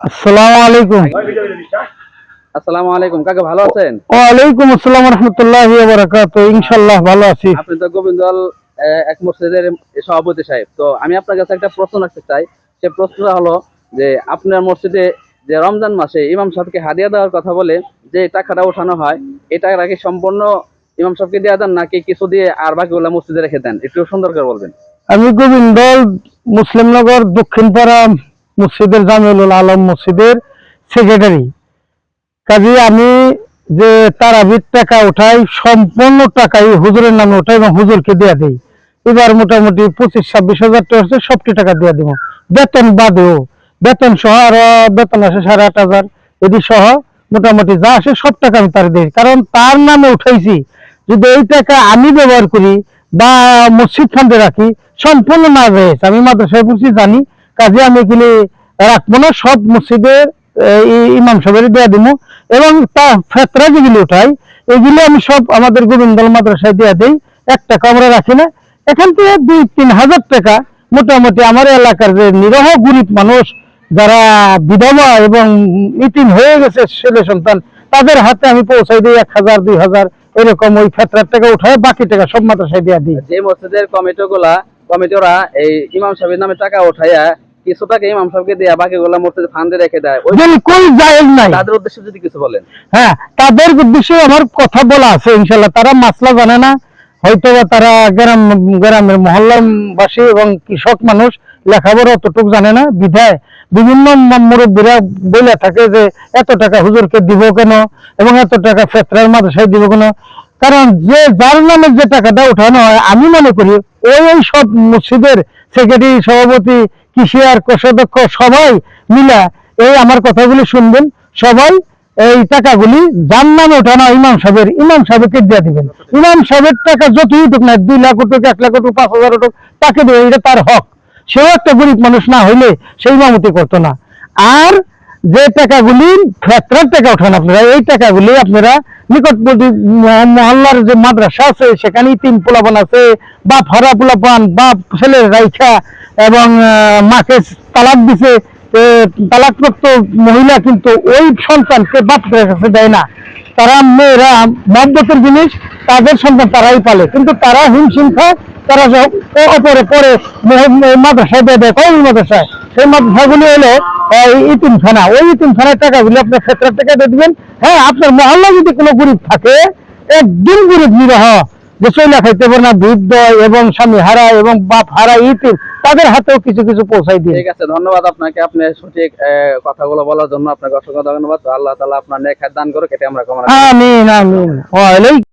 আসসালামু আলাইকুম। আসসালামু আলাইকুম কাকা ভালো আছেন? ওয়ালাইকুম আসসালাম রহমতুল্লাহ বারাকাত ইনশাল্লাহ ভালো আছি। আপনি তো গোবিন্দল এক মসজিদের সভাপতি সাহেব। তো আমি আপনার কাছে একটা প্রশ্ন রাখতে চাই। সে প্রশ্নটা হলো যে আপনার মসজিদে যে রমজান মাসে ইমাম সাহেবকে হাদিয়া দেওয়ার কথা বলে যে টাকাটা ওঠানো হয় এটা নাকি সম্পূর্ণ ইমাম সাহেবকে দেওয়া দেন নাকি কিছু দিয়ে আর বাকিগুলো মসজিদে রেখে দেন? একটু সুন্দর করে বলবেন। আমি গোবিন্দল মুসলিমনগর দক্ষিণপাড়া মসজিদের জামিউল আলম মসজিদের সেক্রেটারি কাজে আমি যে তারাবির টাকা উঠাই, সম্পূর্ণ টাকাই হুজুরের নামে উঠাই এবং হুজুরকে দেয়া দেই। এবার মোটামুটি পঁচিশ, ছাব্বিশ হাজার টাকা হচ্ছে, সবটি টাকা দিয়ে দিব। বেতন বাদেও, বেতন সহ আরও বেতন আসে সাড়ে আট হাজার। এটি সহ মোটামুটি যা আসে সব টাকা আমি তার দিই। কারণ তার নামে উঠাইছি, যদি এই টাকা আমি ব্যবহার করি বা মসজিদ ফান্ডে রাখি, সম্পূর্ণ না রয়েছে আমি মাদ্রাসায় পড়ছি, জানি। কাজে আমি এগুলি রাখব না সব মসজিদের ইমাম সাহেবের দেয়া দিব এবং তা ফেতরা যেগুলি উঠাই এগুলি আমি সব আমাদের গোবিন্দল মাদ্রাসায় দেয়া দিই। এক টাকা আমরা রাখি না। এখান থেকে দুই, তিন হাজার টাকা মোটামুটি আমার এলাকার যে নিরহ গরিব মানুষ যারা বিধবা এবং ইতিম হয়ে গেছে ছেলে সন্তান, তাদের হাতে আমি পৌঁছাই দিই এক হাজার, দুই হাজার। এরকম ওই ফেতরার টাকা উঠায়, বাকি টাকা সব মাদ্রাসায় দেওয়া দিই। যে মসজিদের কমিটিগুলা, কমিটিরা এই ইমাম সাহেবের নামে টাকা উঠাইয়া কিছু টাকা ইমাম সাহেবকে দেয়া বাকিগুলা মসজিদ ফান্ডে রেখে দেয়। বিলকুল জায়েজ নাই। তাদের উদ্দেশ্যে যদি কিছু বলেন। হ্যাঁ তাদের বিষয়ে আমার কথা বলা আছে তারা মাসলা জানে না। হয়তো তারা গ্রাম গ্রামের মহল্লাবাসী এবং কৃষক মানুষ লেখাপড়া অতটুকু জানে না। বিধায় বিভিন্ন মুরব্বীরা বলে থাকে যে এত টাকা হুজুরকে দিব কেন? এবং এত টাকা ফেতরার মাদ্রাসায় দিব কেন? কারণ যে যার নামে যে টাকাটা উঠানো হয়, আমি মনে করি ওই ওই সব মসজিদের সেক্রেটারি সভাপতি কৃষি আর কোষাধ্যক্ষ সবাই মিলা এই আমার কথাগুলি শুনবেন। সবাই এই টাকাগুলি যার নামে ওঠানো ইমাম সাহেবের, ইমাম সাহেবকে দিয়ে দিবেন। ইমাম সাহেবের টাকা যতই উঠুক না, দুই লাখ উঠুক, এক লাখ উঠুক, পাঁচ হাজার উঠুক, তাকে দেবে এটা তার হক। সেও একটা গরিব মানুষ না হইলে সেই ইমামতি করতো না। আর যে টাকাগুলি ফেতরার টাকা ওঠান আপনারা, এই টাকাগুলি আপনারা নিকটবর্তী মহল্লার যে মাদ্রাসা আছে সেখানে তিন পোলাপান আছে বা ফরা পোলাপান বা ছেলের রাইখা এবং মাকে তালাক দিছে তালাকপ্রাপ্ত মহিলা কিন্তু ওই সন্তানকে বাপের কাছে দেয় না। তারা মেয়েরা মহব্বতের জিনিস, তাদের সন্তান তারাই পালে। কিন্তু তারা হিমশিম খায় তারা ওপরে পরে মাদ্রাসায় দিয়ে দেয়। কোন মাদ্রাসায়? সেই মাদ্রাসাগুলি হলো ইতিমখানা। ওই ইতিমখানার টাকাগুলি আপনার ক্ষেত্রের টাকা দিয়ে দিবেন। হ্যাঁ আপনার মহল্লা যদি কোনো গরিব থাকে একদিন গরিব নিরহ যে চইলা খাইতে পারে না বৃদ্ধ এবং স্বামী হারা এবং বাপ হারা ইতিম তাদের হাতেও কিছু কিছু পৌঁছাই দিয়ে। ঠিক আছে ধন্যবাদ আপনাকে। আপনি সঠিক কথাগুলো বলার জন্য আপনাকে অসংখ্য ধন্যবাদ। আল্লাহ তালা আপনার হাত দান করুক এটা আমরা কামনা করি। আমিন আমিন।